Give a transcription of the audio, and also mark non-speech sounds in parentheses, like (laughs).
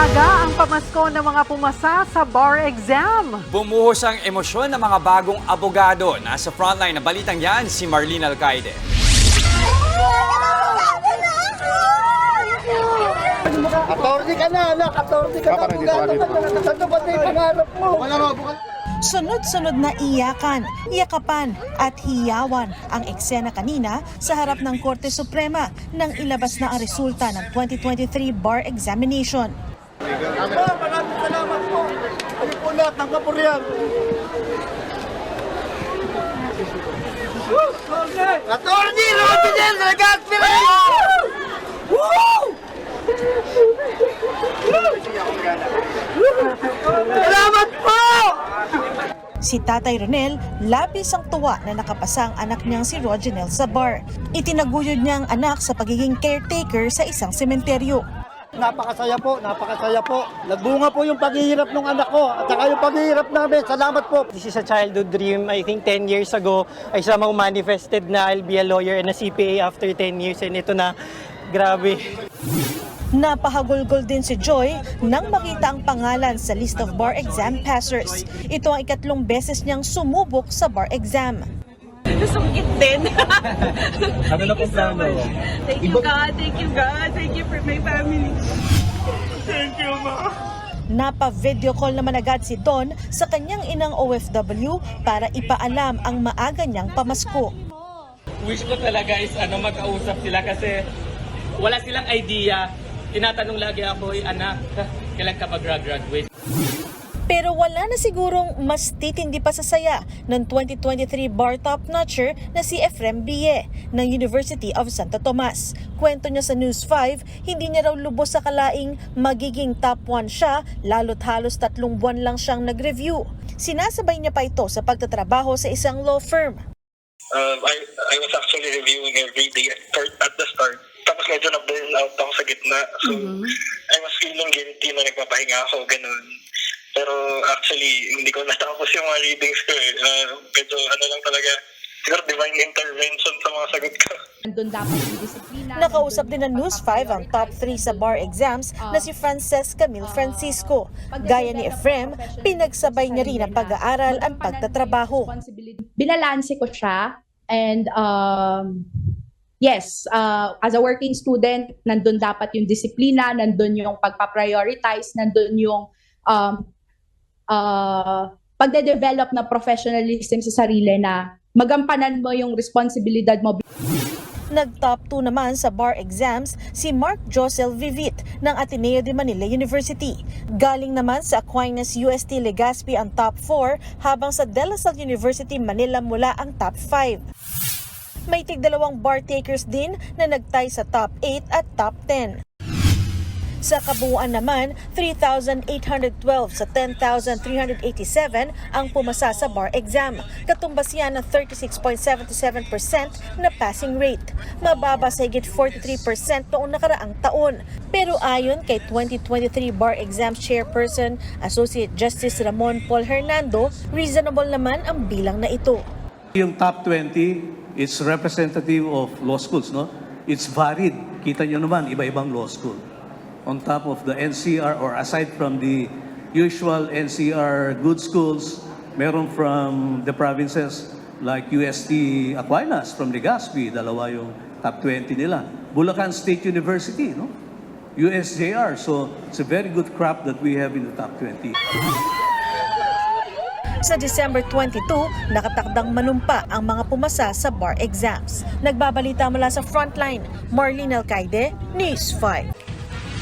Maaga ang pamasko ng mga pumasa sa bar exam. Bumuhos ang emosyon ng mga bagong abogado. Nasa frontline na balitang yan si Marlene Alcaide. Attorney ka na, anak. Attorney ka na. Bugado ka na. Ba na yung pangarap mo? Wala mo. Sunod-sunod na iyakan, yakapan at hiyawan ang eksena kanina sa harap ng Korte Suprema nang ilabas na ang resulta ng 2023 bar examination. Ama, maraming salamat po. Ayun po lahat ng kapuriyan. Attorney Rodinel Regaspi Salamat po! Si Tatay Ronel, labis ang tuwa na nakapasa ang anak niyang si Roginel sa bar. Itinaguyod niya ang anak sa pagiging caretaker sa isang sementeryo. Napakasaya po, napakasaya po. Nagbunga po yung paghihirap ng anak ko at saka yung paghihirap namin. Salamat po. This is a childhood dream. I think 10 years ago, I somehow manifested na I'll be a lawyer and a CPA after 10 years. And ito na, grabe. Napahagulgol din si Joy nang makita ang pangalan sa list of bar exam passers. Ito ang ikatlong beses niyang sumubok sa bar exam. Nasungkit din. (laughs) Ano na pong plano? Thank you God, thank you God, thank you for my family. Napa-video call naman agad si Don sa kanyang inang OFW para ipaalam ang maaga niyang pamasko. wish ko talaga is ano magkausap sila kasi wala silang idea. Tinatanong lagi ako, "Uy, anak, kailan ka mag-graduate? Pero wala na sigurong mas titindi pa sa saya ng 2023 bar top notcher na si Efrem Bie ng University of Santo Tomas. Kwento niya sa News 5, hindi niya raw lubos sa kalaing magiging top 1 siya lalo't halos tatlong buwan lang siyang nag-review. Sinasabay niya pa ito sa pagtatrabaho sa isang law firm. um, I, I was actually reviewing every day at, the start. Tapos medyo na-burn out ako sa gitna. So, I was feeling guilty na nagpapahinga ako, ganun. Pero actually, hindi ko natapos yung mga readings ko eh. Uh, medyo ano lang talaga, siguro divine intervention sa mga sagot ko. Nandun dapat yung disiplina. Nakausap din ng News 5 ang top 3 sa bar exams na si Frances Camille Francisco. Gaya ni Efrem, pinagsabay niya rin ang pag-aaral at pagtatrabaho. Binalanse ko siya and um, yes, uh, as a working student, nandun dapat yung disiplina, nandun yung pagpa-prioritize, nandun yung um, uh, pagde-develop na professionalism sa sarili na magampanan mo yung responsibilidad mo Nag-top 2 naman sa bar exams si Mark Josel Vivit ng Ateneo de Manila University. Galing naman sa Aquinas UST Legazpi ang top 4 habang sa De La Salle University Manila mula ang top 5. May tigdalawang bar takers din na nagtay sa top 8 at top 10. Sa kabuuan naman, 3,812 sa 10,387 ang pumasa sa bar exam. Katumbas yan ng 36.77% na passing rate. Mababa sa higit 43% noong nakaraang taon. Pero ayon kay 2023 Bar Exam Chairperson, Associate Justice Ramon Paul Hernando, reasonable naman ang bilang na ito. Yung top 20, it's representative of law schools, no? It's varied. Kita nyo naman, iba-ibang law school. On top of the NCR or aside from the usual NCR good schools, meron from the provinces like UST Aquinas from Legazpi, dalawa yung top 20 nila. Bulacan State University, no? USJR. So it's a very good crop that we have in the top 20. Sa December 22, nakatakdang manumpa ang mga pumasa sa bar exams. Nagbabalita mula sa Frontline, Marlene Alcaide, News 5.